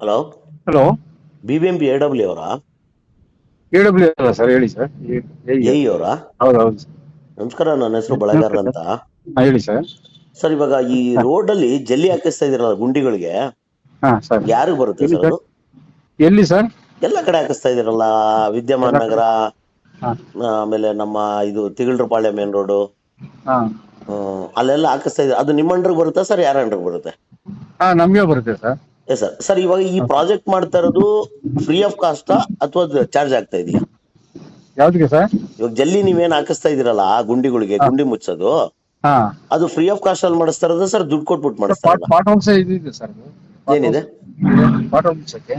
Hello? Hello? B B M B A W ಅವರಾ? A W ಅಲ್ಲ sir ಹೇಳಿ sir. A ಅವರಾ? ಹೌದು ಹೌದು ನಮಸ್ಕಾರ ನನ್ನ ಹೆಸರು ಬಳಗಾರ್ ಅಂತ. ಹೇಳಿ ಸರ್. ಸರ್ ಇವಾಗ ಈ ರೋಡ್ ಅಲ್ಲಿ ಜಲ್ಲಿ ಹಾಕಿಸ್ತಾ ಇದೀರಲ್ಲ ಗುಂಡಿಗಳಿಗೆ ಹಾ ಸರ್. ಯಾರಿಗ್ ಬರುತ್ತೆ ಸರ್ ಅದು? ಎಲ್ಲಿ ಸರ್? ಎಲ್ಲ ಕಡೆ ಹಾಕಿಸ್ತಾ ಇದೀರಲ್ಲ ವಿದ್ಯಮಾನ್ ನಗರ ಹಾ. ಆಮೇಲೆ ನಮ್ಮ ಇದು ತಿಗಳ್ರಪಾಳ್ಯ ಮೇನ್ ರೋಡ್ ಹಾ. ಅಲ್ಲೆಲ್ಲ ಹಾಕಿಸ್ತಾ ಇದ್ದಾರೆ. ಅದು ನಿಮ್ಮ ಅಂಡ್ರಿಗೆ ಬರುತ್ತಾ ಸರ್ ಯಾರ ಅಂಡ್ರಿಗೆ ಬರುತ್ತೆ? ಹಾ ನಮ್ಗೆ ಬರುತ್ತೆ ಸರ್. ಎಸ್ ಸರ್ ಸರ್ ಇವಾಗ ಈ ಪ್ರಾಜೆಕ್ಟ್ ಮಾಡ್ತಾ ಇರೋದು ಫ್ರೀ ಆಫ್ ಕಾಸ್ಟ್ ಅಥವಾ ಚಾರ್ಜ್ ಆಗ್ತಾ ಇದೆಯಾ? ಯಾವ್ದಕ್ಕೆ ಸರ್ ಇವಾಗ ಜಲ್ಲಿ ನೀವೇನ್ ಹಾಕಿಸ್ತಾ ಇದೀರಲ್ಲ ಆ ಗುಂಡಿಗಳಿಗೆ ಗುಂಡಿ ಮುಚ್ಚೋದು ಹಾ. ಅದು ಫ್ರೀ ಆಫ್ ಕಾಸ್ಟ್ ಅಲ್ಲಿ ಮಾಡಿಸ್ತಾ ಇರೋದು ಸರ್ ದುಡ್ಡು ಕೊಟ್ಬಿಟ್ಟು ಮಾಡಿಸ್ತಾ ಪಾಟ್ ಇರೋದಾ? ಪಾಟ್ ಹೌಸ್ ಇದಿದೆ ಸರ್ ಏನಿದೆ? ಪಾಟ್ ಹೌಸಕ್ಕೆ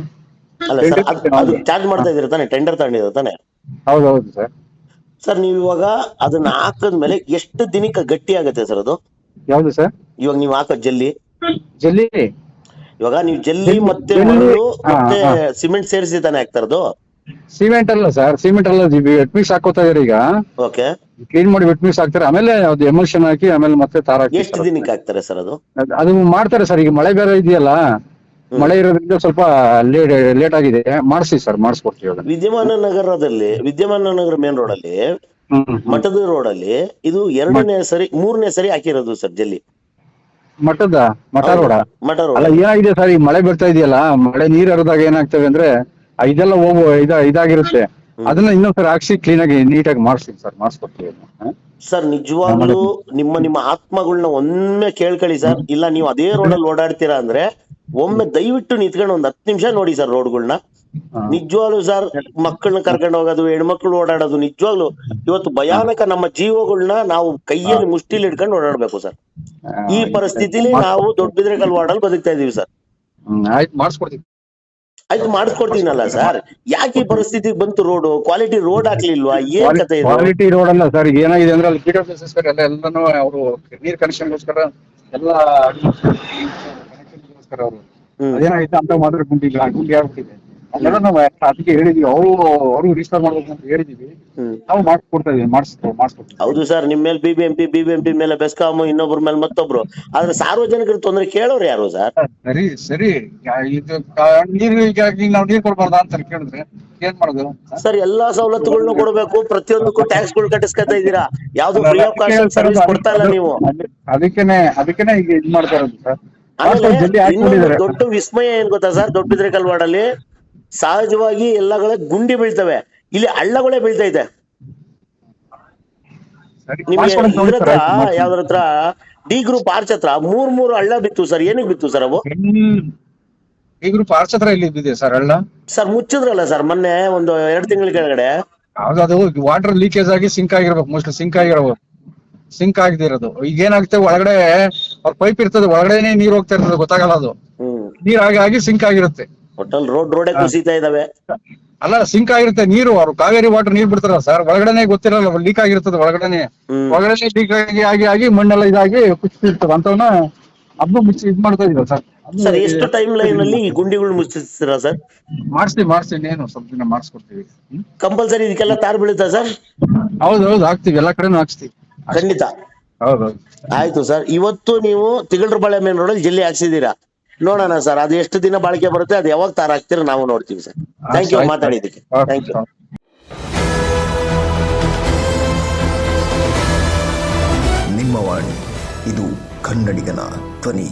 ಅಲ್ಲ ಸರ್ ಅದು- ಅದು ಚಾರ್ಜ್ ಮಾಡ್ತಾ ಇದೀರ ತಾನೆ? ಟೆಂಡರ್ ತಗೊಂಡಿದ್ರೆ ತಾನೆ? ಹೌದು ಹೌದು ಸರ್ ಸರ್ ನೀವು ಇವಾಗ ಅದನ್ನ ಹಾಕಿದ್ಮೇಲೆ ಎಷ್ಟು ದಿನಕ್ಕೆ ಗಟ್ಟಿ ಆಗುತ್ತೆ ಸರ್ ಅದು? ಯಾವ್ದು ಸರ್ ಇವಾಗ ನೀವು ಹಾಕೋ ಜಲ್ಲಿ? ಜಲ್ಲಿ? ಇವಾಗ ನೀವು ಜಲ್ಲಿ ಮತ್ತೆ ಮರಳು ಮತ್ತೆ ಸಿಮೆಂಟ್ ಸೇರಿಸಿ ತಾನೆ ಹಾಕ್ತಾರದು? ಸಿಮೆಂಟ್ ಅಲ್ಲ ಸರ್ ಸಿಮೆಂಟ್ ಅಲ್ಲ ವೆಟ್ ಮಿಕ್ಸ್ ಹಾಕೋತಾ ಇದಾರೆ ಈಗ. ಓಕೆ. ಕ್ಲೀನ್ ಮಾಡಿ ವೆಟ್ ಮಿಕ್ಸ್ ಹಾಕ್ತಾರೆ ಆಮೇಲೆ ಅದು ಎಮಲ್ಷನ್ ಹಾಕಿ ಆಮೇಲೆ ಮತ್ತೆ ತಾರ ಹಾಕಿ ಎಷ್ಟು ದಿನಕ್ಕೆ ಹಾಕ್ತಾರೆ ಸರ್ ಅದು? ಅದ್- ಮಾಡ್ತಾರೆ ಸರ್ ಈಗ ಮಳೆ ಬೇರೆ ಇದೆಯಲ್ಲ ಮಳೆ ಇರೋದ್ರಿಂದ ಸ್ವಲ್ಪ ಲೇಟ್ ಲೇಟ್ ಆಗಿದೆ. ಮಾಡಿಸಿ ಸರ್ ಮಾಡಿಸ್ಕೊಡ್ತೀವಿ ಅದನ್ನ. ವಿದ್ಯಮಾನ ನಗರದಲ್ಲಿ ವಿದ್ಯಮಾನ ನಗರ ಮೇನ್ ರೋಡ್ ಅಲ್ಲಿ ಮಠದ ರೋಡ್ ಅಲ್ಲಿ ಇದು ಎರಡನೇ ಸರಿ ಮೂರನೇ ಸರಿ ಹಾಕಿರೋದು ಸರ್ ಜಲ್ಲಿ. ಮಠದ ಮಠ ರೋಡ ಮಠ ಅಲ್ಲ ಏನಾಗಿದೆ ಸರ್? ಈ ಮಳೆ ಬರ್ತಾ ಇದೆಯಲ್ಲ ಮಳೆ ನೀರ್ ಹರಿದಾಗ ಏನಾಗ್ತವೆ ಅಂದ್ರೆ ಆ ಇದೆಲ್ಲ ಹೋಗುವ ಇದ ಇದಾಗಿರುತ್ತೆ. ಅದನ್ನ ಇನ್ನೊಂದ್ಸರಿ ಹಾಕ್ಸಿ ಕ್ಲೀನ್ ಆಗಿ ನೀಟಾಗಿ ಮಾಡಿಸ್ತೀನಿ ಸರ್ ಮಾಡಿಸ್ಕೊಡ್ತೀವಿ ಅದನ್ನ. ಸರ್ ನಿಜವಾಗ್ಲೂ ನಿಮ್ಮ ನಿಮ್ಮ ಆತ್ಮಗಳನ್ನ ಒಮ್ಮೆ ಕೇಳ್ಕೊಳ್ಳಿ ಸರ್. ಇಲ್ಲ ನೀವು ಅದೇ ರೋಡಲ್ಲಿ ಓಡಾಡ್ತೀರಾ ಅಂದ್ರೆ ಒಮ್ಮೆ ದಯವಿಟ್ಟು ನಿಂತ್ಕೊಂಡು ಒಂದ್ ಹತ್ತು ನಿಮಿಷ ನೋಡಿ ಸರ್ ರೋಡ್ಗಳನ್ನ ನಿಜವಾಗ್ಲು ನಿಜವಾಗ್ಲೂ ಸರ್ ಮಕ್ಕಳನ್ನ ಕರ್ಕೊಂಡು ಹೋಗೋದು ಹೆಣ್ಮಕ್ಳು ಓಡಾಡೋದು ನಿಜವಾಗ್ಲು ಇವತ್ತು ಭಯಾನಕ ನಮ್ಮ ಜೀವಗಳನ್ನ ನಾವು ಕೈಯಲ್ಲಿ ಮುಷ್ಟಿಲಿ ಹಿಡ್ಕೊಂಡು ಓಡಾಡ್ಬೇಕು ಸರ್. ಈ ಪರಿಸ್ಥಿತಿಲಿ ನಾವು ದೊಡ್ಡಬಿದ್ರೆಕಲ್ ವಾರ್ಡಲ್ಲಿ ಬದುಕ್ತಾ ಇದೀವಿ ಸರ್. ಆಯ್ತು ಮಾಡಿಸ್ಕೊಡ್ತೀನಲ್ಲ ಸರ್. ಯಾಕೆ ಈ ಪರಿಸ್ಥಿತಿ ಬಂತು ರೋಡ್? Quality road ಹಾಕ್ಲಿಲ್ವಾ? ಏನ್ ಕತೆ ಕ್ವಾಲಿಟಿ ರೋಡ್ ಅಲ್ಲ ಸರ್ ಏನಾಗಿದೆ ಅಂದ್ರೆ ಅಲ್ಲಿ ಎಲ್ಲ ಎಲ್ಲಾನು ಅವರು ನೀರ್ ಕನೆಕ್ಷನ್ಗೋಸ್ಕರ ಎಲ್ಲ ಕನೆಕ್ಷನ್ಗೋಸ್ಕರ ಅವರು. ಅದೇನಾಗಿತ್ತು ಅಂತ ಮಾತ್ರ ಗುಂಡಿ ಇಲ್ಲ ಗುಂಡಿ ಆಗ್ಬಿಟ್ಟಿದೆ. ಅದೆಲ್ಲ ನಾವು ಅದಕ್ಕೆ ಹೇಳಿದೀವಿ ಅವರು ಅವರು ರಿಜಿಸ್ಟರ್ ಮಾಡ್ಬೇಕು ಅಂತ ಹೇಳಿದೀವಿ. ನಾವು ಮಾಡಿಸ್ಕೊಡ್ತಾ ಇದೀವಿ ಮಾಡಿಸ್ಕೊ ಮಾಡಿಸ್ಕೊಡ್ತೀವಿ. ಹೌದು ಸರ್ ನಿಮ್ ಮೇಲೆ ಬಿಬಿಎಂಪಿ ಬಿಬಿಎಂಪಿ ಮೇಲೆ ಬೆಸ್ಕಾಮ್ ಇನ್ನೊಬ್ರ ಮೇಲೆ ಮತ್ತೊಬ್ರು. ಆದ್ರೆ ಸಾರ್ವಜನಿಕರ ತೊಂದರೆ ಕೇಳೋರು ಯಾರು ಸರ್ ಸರಿ ಸರಿ. ಇದು ನೀರು ಈಗ ಈಗ ನಾವು ನೀರು ಕೊಡ್ಬಾರ್ದಾ ಅಂತ ಕೇಳಿದ್ರೆ ಏನ್ ಮಾಡೋದು? ಸರ್ ಎಲ್ಲಾ ಸವಲತ್ತುಗಳನ್ನ ಕೊಡಬೇಕು ಪ್ರತಿಯೊಂದಕ್ಕೂ ಟ್ಯಾಕ್ಸ್ಗಳು ಕಟ್ಟಿಸ್ಕೊತಾ ಇದ್ದೀರಾ ಯಾವ್ದು ಫ್ರೀ ಆಫ್ ಕಾಸ್ಟ್ ಸರ್ವಿಸ್ ಕೊಡ್ತಾ ಇಲ್ಲ ನೀವು? ಅದಕ್ಕೇನೆ ಅದಕ್ಕೇನೆ ಈಗ ಇದ್ ಮಾಡ್ತಾ ಇರೋದು ಸರ್ ದೊಡ್ಡ ವಿಸ್ಮಯ ಏನ್ ಗೊತ್ತಾ ಸರ್? ದೊಡ್ಡ ಕಲ್ವಾಡಲ್ಲಿ ವಾರ್ಡಲ್ಲಿ ಸಹಜವಾಗಿ ಎಲ್ಲಗಳ ಗುಂಡಿ ಬೀಳ್ತವೆ. ಇಲ್ಲಿ ಹಳ್ಳಗಳೇ ಬೀಳ್ತಾ ಇದೆ ನಿಮ್ಗೆ ಇದ್ರ ಯಾವ್ದ್ರ ಹತ್ರ? ಡಿ ಗ್ರೂಪ್ ಆರ್ಚ್ ಹತ್ರ. ಮೂರ್ ಮೂರು ಹಳ್ಳ ಬಿತ್ತು ಸರ್. ಏನಕ್ಕೆ ಬಿತ್ತು ಸರ್ ಅವು. ಈ ಗ್ರೂಪ್ ಆರ್ಚ್ ಹತ್ರ ಇಲ್ಲಿ ಸರ್ ಹಳ್ಳ? ಸರ್ ಮುಚ್ಚಿದ್ರಲ್ಲ ಸರ್ ಮೊನ್ನೆ ಒಂದು ಎರಡು ತಿಂಗಳ ಕೆಳಗಡೆ. ಅದು ವಾಟರ್ ಲೀಕೇಜ್ ಆಗಿ ಸಿಂಕ್ ಆಗಿರ್ಬೇಕು. ಮೋಸ್ಟ್ಲಿ ಸಿಂಕ್ ಆಗಿರೋದು ಸಿಂಕ್ ಆಗದಿರೋದು ಈಗ ಏನಾಗುತ್ತೆ ಒಳಗಡೆ ಅವ್ರ ಪೈಪ್ ಇರ್ತದೆ ಒಳಗಡೆನೆ ನೀರ್ ಹೋಗ್ತಾ ಇರ್ತದೆ ಗೊತ್ತಾಗಲ್ಲ ಅದು. ಹ್ಮ್. ನೀರ್ ಆಗಿ ಆಗಿ ಸಿಂಕ್ ಆಗಿರುತ್ತೆ. ಒಟ್ಟಲ್ಲಿ ರೋಡ್ ರೋಡೇ ಕುಸಿತಾ ಇದಾವೆ. ಅಲ್ಲ ಸಿಂಕ್ ಆಗಿರುತ್ತೆ ನೀರು ಅವ್ರು ಕಾವೇರಿ ವಾಟರ್ ನೀರ್ ಬಿಡ್ತಾರ ಸರ್ ಒಳಗಡೆನೆ ಗೊತ್ತಿರಲ್ಲ ಲೀಕ್ ಆಗಿರ್ತದೆ ಒಳಗಡೆನೆ. ಹ್ಮ್. ಒಳಗಡೆ ಲೀಕ್ ಆಗಿ ಆಗಿ ಆಗಿ ಮಣ್ಣೆಲ್ಲ ಇದಾಗಿ ಕುಚ್ಚಿರ್ತದೆ. ಅಂತವನ್ನ ಅದ್ನು ಮುಚ್ಚಿ ಇದ್ ಮಾಡ್ತಾ ಇದೀವಿ ಸರ್ ಸರ್ ಎಷ್ಟು ಟೈಮ್ ಲೈನ್ ಅಲ್ಲಿ ಈ ಗುಂಡಿಗಳು ಮುಚ್ಚಿಸ್ತೀರಾ ಸರ್ ಮಾಡಿಸ್ತೀವಿ ಮಾಡಿಸ್ತೀವಿ ಇನ್ನೇನು ಸ್ವಲ್ಪ ದಿನ ಮಾಡಿಸ್ಕೊಡ್ತೀವಿ? ಕಂಪಲ್ಸರಿ ಇದಕ್ಕೆಲ್ಲ ತಾರ್ ಬೀಳುತ್ತಾ ಸರ್ ಹೌದು ಹೌದು ಹಾಕ್ತಿವಿ ಎಲ್ಲಾ ಕಡೆನೂ ಹಾಕ್ಸ್ತೀವಿ. ಖಂಡಿತ. ಹೌದು. ಆಯ್ತು ಸರ್. ಇವತ್ತು ನೀವು ತಿಗಳ್ರ ಬಾಳೆ ಮೇನ್ ರೋಡಲ್ಲಿ ಜಲ್ಲಿ ಹಾಕ್ಸಿದೀರಾ ನೋಡೋಣ ಸರ್. ಅದು ಎಷ್ಟು ದಿನ ಬಾಳಿಕೆ ಬರುತ್ತೆ ಅದು ಯಾವಾಗ ತಾರ್ ಹಾಕ್ತೀರಾ ನಾವು ನೋಡ್ತೀವಿ ಸರ್. ಥ್ಯಾಂಕ್ ಯು ಮಾತಾಡಿ ಮಾತಾಡಿದ್ದಕ್ಕೆ. ಥ್ಯಾಂಕ್ ಯು ನಿಮ್ಮ ವಾಣಿ ಇದು ಕನ್ನಡಿಗನ ಧ್ವನಿ.